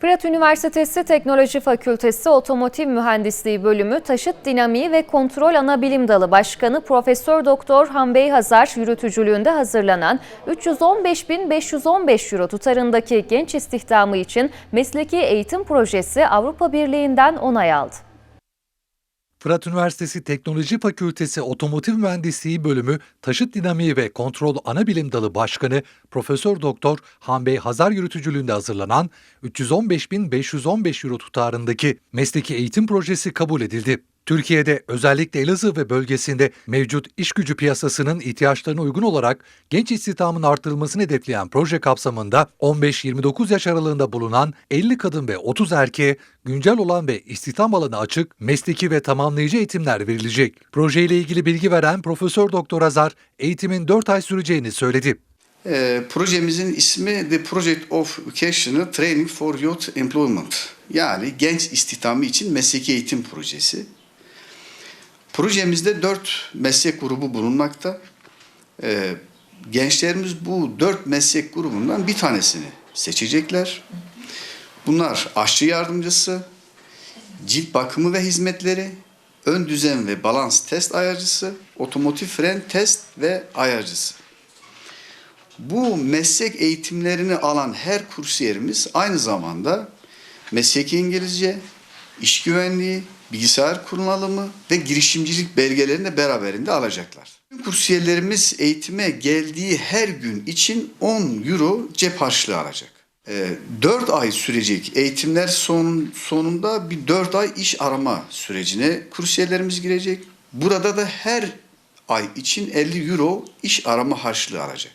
Fırat Üniversitesi Teknoloji Fakültesi Otomotiv Mühendisliği Bölümü Taşıt Dinamiği ve Kontrol Anabilim Dalı Başkanı Profesör Doktor Hanbey Hazar yürütücülüğünde hazırlanan 315.515 euro tutarındaki genç istihdamı için mesleki eğitim projesi Avrupa Birliği'nden onay aldı. Fırat Üniversitesi Teknoloji Fakültesi Otomotiv Mühendisliği Bölümü Taşıt Dinamiği ve Kontrol Anabilim Dalı Başkanı Profesör Doktor Hanbey Hazar yürütücülüğünde hazırlanan 315.515 euro tutarındaki mesleki eğitim projesi kabul edildi. Türkiye'de özellikle Elazığ ve bölgesinde mevcut iş gücü piyasasının ihtiyaçlarına uygun olarak genç istihdamın artırılmasını hedefleyen proje kapsamında 15-29 yaş aralığında bulunan 50 kadın ve 30 erkeğe güncel olan ve istihdam alanı açık mesleki ve tamamlayıcı eğitimler verilecek. Projeyle ilgili bilgi veren Profesör Doktor Azar eğitimin 4 ay süreceğini söyledi. E, projemizin ismi The Project of Vocational Training for Youth Employment. Yani genç istihdamı için mesleki eğitim projesi. Projemizde dört meslek grubu bulunmakta. E, gençlerimiz bu dört meslek grubundan bir tanesini seçecekler. Bunlar aşçı yardımcısı, cilt bakımı ve hizmetleri, ön düzen ve balans test ayarcısı, otomotiv fren test ve ayarcısı. Bu meslek eğitimlerini alan her kursiyerimiz aynı zamanda mesleki İngilizce, iş güvenliği, bilgisayar kullanımı ve girişimcilik belgelerini de beraberinde alacaklar. Kursiyerlerimiz eğitime geldiği her gün için 10 euro cep harçlığı alacak. 4 ay sürecek eğitimler son, sonunda bir 4 ay iş arama sürecine kursiyerlerimiz girecek. Burada da her ay için 50 euro iş arama harçlığı alacak.